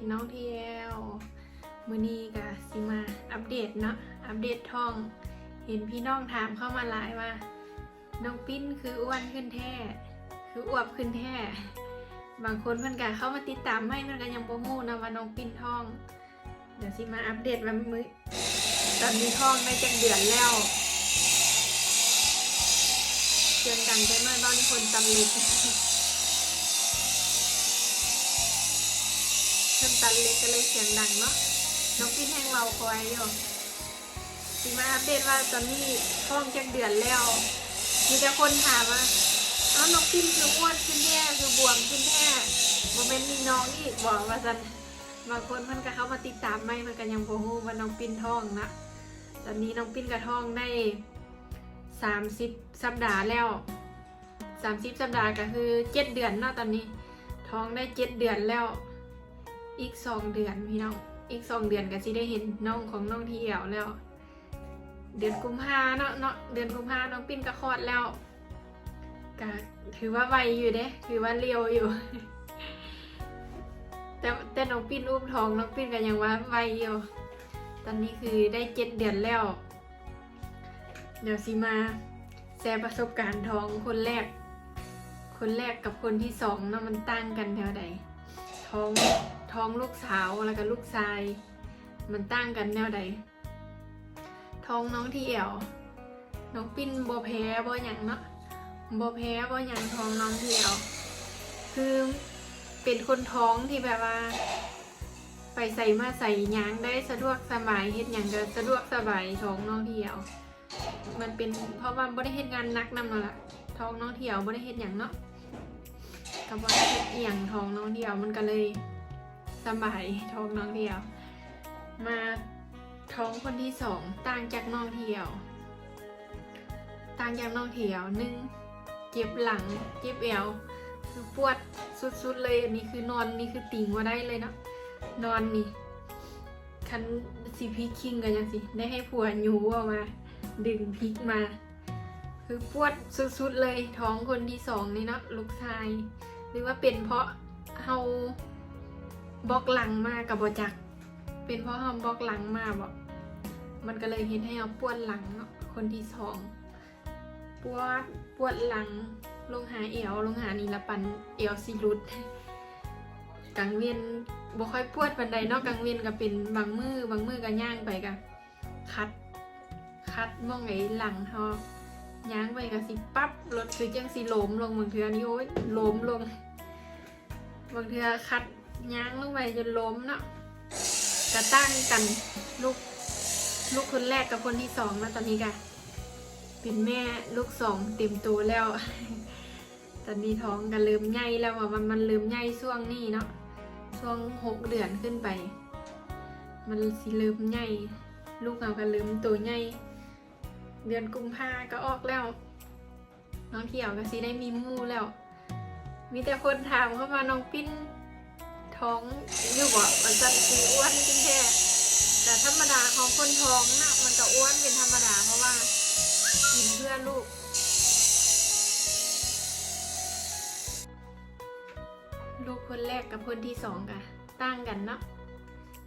นน้องเทียวมือนี้กะสิมาอัปเดตเนาะอัปเดตทอง เห็นพี่น้องถามเข้ามาหลายว่า น้องปิ้นคืออ้วนขึ้นแท้ คืออวบขึ้นแท้ บางคนเพิ่นกะเข้ามาติดตามให้มันก็ยังบ่ฮู้นะว่าน้องปิ้นทอง เดี๋ยวสิมาอัปเดตว่ามือตอนนี้ทองได้จักเดือนแล้วเสียงดังไปมากบ้านคนตำลึก เพิ่นตันเล็กก็เลยเสียงดังเนาะน้องปิ้นแห้งเราคอยอยู่สิมาอัปเดตว่าตอนนี้ท้องจักเดือนแล้ว มีแต่คนถามว่าเอ้าน้องปิ้นคืออ้วนขึ้นแท้คือบวมขึ้นแท้โมเมนต์มีน้องอีกบอกว่าสันบางคนมันก็เข้ามาติดตามไม่มันก็ยังโบฮูว่าน้องปิ้นท้องนะตอนนี้น้องปิ้นกับท้องได้สามสิบสัปดาห์แล้วสามสิบสัปดาห์ก็คือเจ็ดเดือนเนาะตอนนี้ ท้องได้เจ็ดเดือนแล้ว อีกสองเดือนพี่น้อง อีกสองเดือนก็สิได้เห็นน้องของน้องที่เอวแล้ว เดือนกุมภาเนาะเนาะเดือนกุมภาน้องปิ้นก็คลอดแล้วก็ถือว่าไวอยู่เด้ถือว่าเร็วอยู่ แต่แต่น้องปิ้นอุ้มท้องน้องปิ้นก็ยังว่าไวอยู่ ตอนนี้คือได้เจ็ดเดือนแล้ว เดี๋ยวสิมาแชร์ประสบการณ์ท้องคนแรก คนแรกกับคนที่สองเนาะมันตั้งกันแถวใดท้อง ท้องลูกสาวแล้วก็ลูกชาย มันตั้งกันแนวใด ท้องน้องที่เอวน้องปิ้นโบแพ้บ่หยังเนาะโบแพ้บ่หยังท้องน้องที่เอวคือเป็นคนท้องที่แบบว่า ไปใส่มาใส่ยางได้สะดวกสบายเฮ็ดหยังก็สะดวกสบายท้องน้องที่เอวมันเป็นเพราะว่าบ่ได้เฮ็ดงานนักนำนั่นล่ะท้องน้องที่เอวบ่ได้เฮ็ดหยังเนาะกับว่าเอียงท้องน้องเดียวมันก็เลย สบายท้องน้องเดียว มาท้องคนที่สองต่างจากน้องเดียว ต่างจากน้องเดียวหนึ่งเจ็บหลังเจ็บเอวคือปวดสุดๆเลยอันนี้คือนอนนี่คือติ่งว่าได้เลยเนาะนอนนี่คันสีพริกคิงกันยังสิได้ให้ผัวหยูออกมา ดึงพริกมา คือปวดสุดๆเลยท้องคนที่สองนี่เนาะลูกชาย หรือว่าเป็นเพราะเฮา บล็อกหลังมากกับบจัก เป็นเพราะเฮาบล็อกหลังมาบอกมันก็เลยเห็นให้เฮาปวดหลังเนาะคนที่สองปวดปวดหลังลงหาเอวลงหานีละปันเอวสิรุดกังเวียนบ่ค่อยปวดปันใดนาะกังเวียนก็เป็นบางมือบางมือก็ย่างไปก็คัด คัดมองไอ้หลังเฮาย่างไปกับสิปั๊บรถคือจังสิล้มลงบางเทือนี่โอ้ยล้มลงบางเทือคัด ย่างลงไปจนล้มเนาะกระตั้งกันลูกลูกคนแรกกับคนที่สองนะตอนนี้กะเป็นแม่ลูกสองเต็มตัวแล้ว ตอนนี้ท้องกันเริ่มใหญ่แล้วว่ามันมันเริ่มใหญ่ช่วงนี้เนาะช่วงหกเดือนขึ้นไป มันสิเริ่มใหญ่ลูกเราก็เริ่มตัวใหญ่เดือนกุมภาก็ออกแล้ว น้องเที่ยวก็สิได้มีมู่แล้ว มีแต่คนถามเข้ามาน้องปิ้น ท้องอยู่บ่มันจะคืออ้วนจริงแท้แต่ธรรมดาของคนท้องนะมันก็อ้วนเป็นธรรมดาเพราะว่ากินเพื่อลูกลูกคนแรกกับคนที่สองอะตั้งกันเนาะ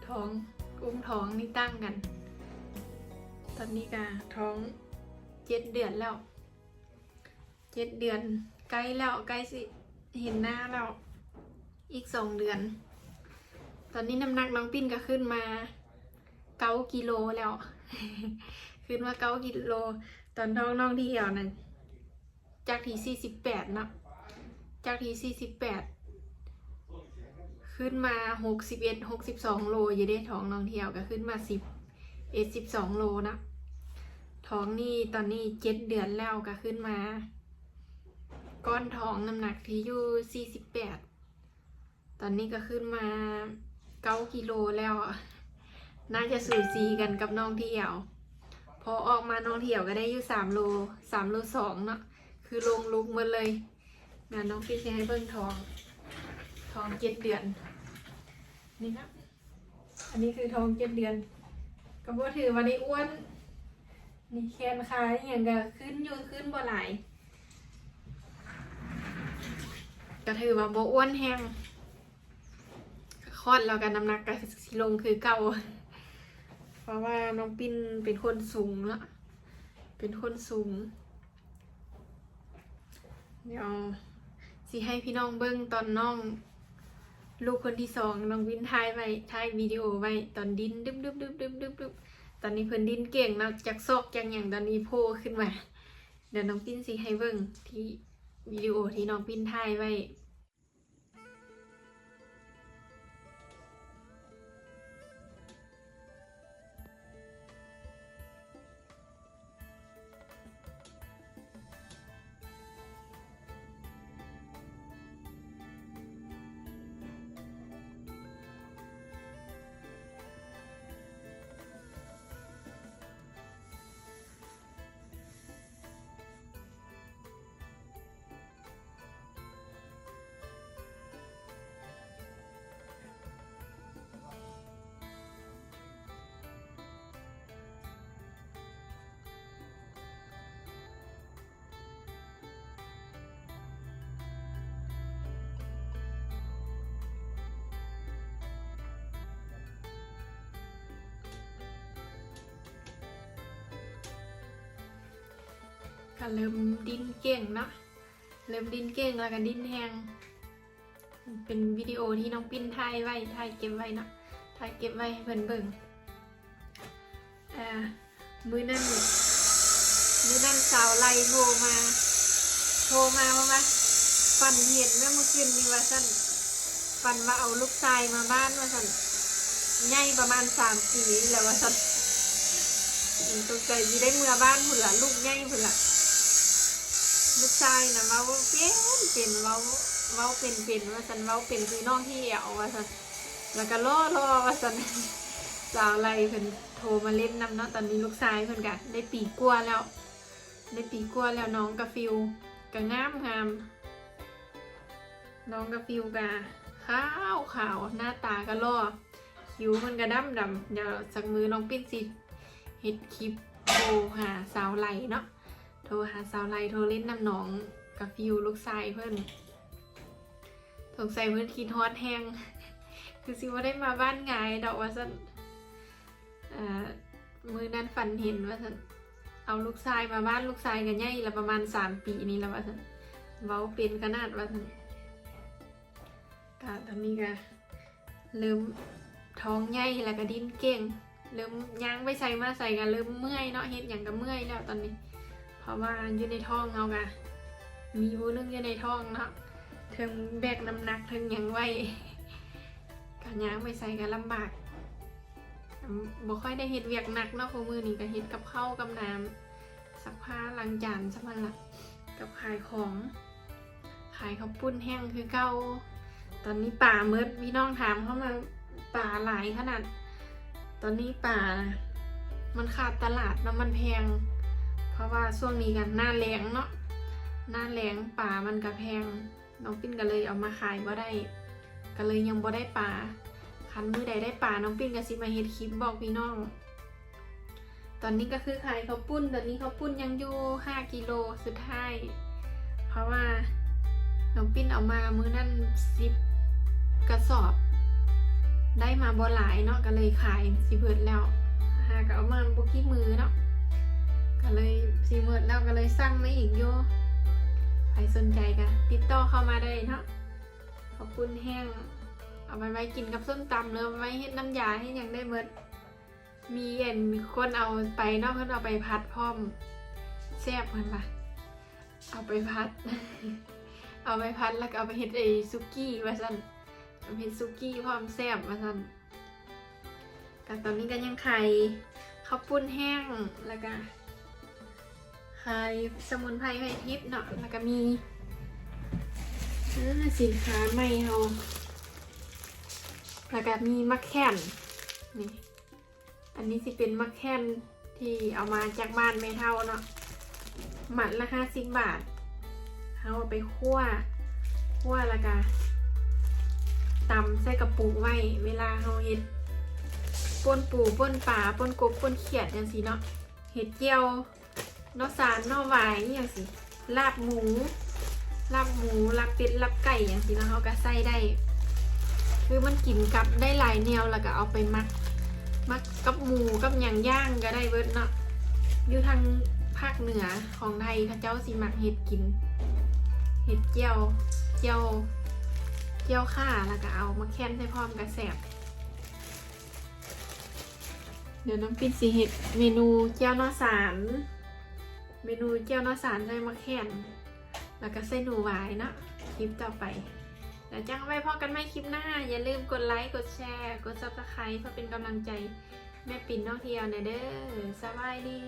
ท้องอุ้มท้องนี่ตั้งกัน ตอนนี้ก็ท้องเจ็ดเดือนแล้วเจ็ดเดือนใกล้แล้วใกล้สิเห็นหน้าแล้ว อีกสองเดือน ตอนนี้น้ำหนักน้องปิ้นก็ขึ้นมาเก้ากิโลแล้ว ขึ้นมาเก้ากิโล ตอนท้องน้องที่เหี่ยวนั่นจากที่สี่สิบแปดเนาะจากที่สี่สิบแปดขึ้นมาหกสิบเอ็ดหกสิบสองโลอยังได้ท้องน้องเที่ยวก็ขึ้นมาสิบเอสิบสองโลนะท้องนี่ตอนนี้เจ็ดเดือนแล้วก็ขึ้นมา ก้อนท้องน้ำหนักที่อยู่สี่สิบแปด ตอนนี้ก็ขึ้นมาเก้ากิโลแล้ว น่าจะสูสีกันกับน้องเที่ยว พอออกมาน้องเที่ยวก็ได้อยู่สามโลสามโลสองเนาะ คือลงลุกหมดเลยงานน้องพี่จะให้เบิ่งท้องท้องเจ็ดเดือน นี่นะอันนี้คือท้องเจ็ดเดือน ก็บ่ถือว่าได้อ้วน นี่แขนขาอย่างก็ขึ้นอยู่ขึ้นบ่หลายก็ถือว่าบ่อ้วนแฮง คลอดแล้วกันน้ำหนักก็สิลงคือเก่า เพราะว่าน้องปิ้นเป็นคนสูงเนาะเป็นคนสูง เดี๋ยวสิให้พี่น้องเบิ้งตอนน้อง ลูกคนที่สองน้องวินทายไว้ทายวิดีโอไว้ตอนดินดึ๊บดึ๊บดึ๊บดึ๊บดึ๊บดึ๊บตอนนี้เพิ่นดินเก่งเนาจากซอกจากอย่างตอนนี้โผล่ขึ้นมาเดี๋ยวน้องปิ้นสิให้เบิ้งที่วิดีโอที่น้องปิ้นทายไว้ ก็เริ่มดิ้นเก่งเนาะเริ่มดิ้นเก่งแล้วก็ดิ้นแหงเป็นวิดีโอที่น้องปิ้นถ่ายไว้ถ่ายเก็บไว้เนาะถ่ายเก็บไว้ให้เพิ่นเบิ่งอ่ามือนั่นมือนั่นสาวไล่โทรมาโทรมาว่ามาฝันเห็นเมื่อเมื่อคืนนี้ว่าสั่นฝันว่าเอาลูกชายมาบ้านว่าสั่นใหญ่ประมาณสามปีแล้วว่าสั่นตกใจที่ได้เมื่อบ้านพุ่นละลูกใหญ่พุ่นละ ลูกชายนะเว้าเป็นเป็นเว้าเว้าเป็นเป็นว่าสันเว้าเป็นคือน้องที่เอาว่าสันแล้วก็ล่อล่อว่าสันสาวอะไรเพิ่นโทรมาเล่นนำเนาะตอนนี้ลูกชายเพิ่นกะได้ปีกว่าแล้ว ได้ปีกว่าแล้วน้องกาฟิวกะงามงามน้องกาฟิวกะขาวขาวหน้าตาก็ล่อคิ้วมันกระดำดำเดี๋ยวสักมือน้องปิ้นสิเฮ็ดคลิปโทรหาสาวไหลเนาะ ทรหาสาวไลโทรเล่นน้ำหนองกับฟิวลูกชายเพื่อนสงสัยเพื่อนคิดฮอตแฮงคือสิว่าได้มาบ้านไงดอกว่าสันมือนั้นฝันเห็นว่าสันเอาลูกชายมาบ้านลูกชายกันใหญ่ละประมาณสามปีนี่แล้วว่าสันเว้าเป็นขนาดว่าสันกะตอนนี้ก็เริ่มท้องใหญ่แล้วก็ดิ้นเก่ง เริ่มย่างไปใส่มาใส่กันเริ่มเมื่อยเนาะเฮ็ดอย่างก็เมื่อยแล้วตอนนี้ เพราะว่าอยู่ในท้องเอากะมีผู้หนึงอยู่ในท้องเนาะถึงแบกน้ำหนักถึงยังไว้การย่างไปใส่กันลำบากบ่ค่อยได้เฮ็ดเวียกหนักเนาะคู่มือนี้ก็เฮ็ดกับข้าวกับน้ำซักผ้าล้างจานซะมันละกับขายของขายข้าวปุ้นแห้งคือเก่าตอนนี้ป่าเมิดพี่น้องถามเข้ามาป่าหลายขนาด ตอนนี้ป่า มันขาดตลาดนาะมันแพง ราะว่าช่วงนี้กันหน้าแรงเนาะหน้าแรงป่ามันก็แพงน้องปิ้นก็เลยเอามาขายบ่ได้ก็เลยยังบ่ได้ป่าคันมือใดได้ป่าน้องปิ้นก็สิมาเฮ็ดคลิปบอกพี่น้อง ตอนนี้ก็คือขายข้าวปุ้น ตอนนี้ข้าวปุ้นยังอยู่5กิโลสุดท้าย เพราะว่าน้องปิ้นเอามามือนั้น10กระสอบ ได้มาบ่หลายเนาะก็เลยขายสิเบิดแล้วหาก็เอามาบ่กี่มือเนาะ ก็เลยสิเบิดแล้วก็เลยสั่งมาอีกโยใครสนใจก็ติดต่อเข้ามาได้เนาะขอบคุณแห้ง เอาไปไว้กินกับส้มตำเนาะไว้เฮ็ดน้ำยาให้ยังได้เบิด มีเอ็นคนเอาไปเนาะเพิ่นเอาไปพัดพร้อมแซ่บเพิ่นว่าเอาไปพัด เอาไปพัดแล้วก็เอาไปเฮ็ดไอ้ซุกี้ว่าซั่นเป็นซุกี้ความแซ่บมาสั่นกันตอนนี้ก็ยังไข่ข้าวปุ้นแห้งแล้วก็ ไข่สมุนไพรไผ่ทิพย์เนาะแล้วก็มีสินค้าใหม่เราแล้วก็มีมะแข่นนี่อันนี้สิเป็นมะแข่นที่เอามาจากบ้านแม่เท่าเนาะหมัดละห้าสิบบาทเอาไปคั่วคั่วแล้วก็ตำใส่กระปุกไว้เวลาเราเฮ็ดป่นปูป่นป่าป่นกบป่นเขียดอย่างสิเนาะเห็ดเจียว นอสารนอหวายอย่างสิลาบหมู ลาบหมูลาบเป็ดลาบไก่อย่างสิเนาะเขาก็ใส่ได้ คือมันกินกับได้หลายแนวแล้วก็เอาไปมัก มักกับหมูกับหยังย่างก็ได้เบิดเนาะอยู่ทางภาคเหนือของไทยเขาเจ้าสิมักเห็ดกิน เห็ดเจียวเจียวเจียวข่าแล้วก็เอามาแค้นใส่พร้อมกับแสบเดี๋ยวน้ำปิดสีเห็ดเมนูเจียวนอสาร เมนูเจียวนอสารใส่มะแคนแล้วก็ใส่หนูหวายเนาะคลิปต่อไปแล้วจ้างไว้พอกันไม่คลิปหน้า อย่าลืมกดไลค์ กดแชร์ กด subscribe เพื่อเป็นกำลังใจแม่ปิ่นน้องเที่ยวนเด้อสบายดี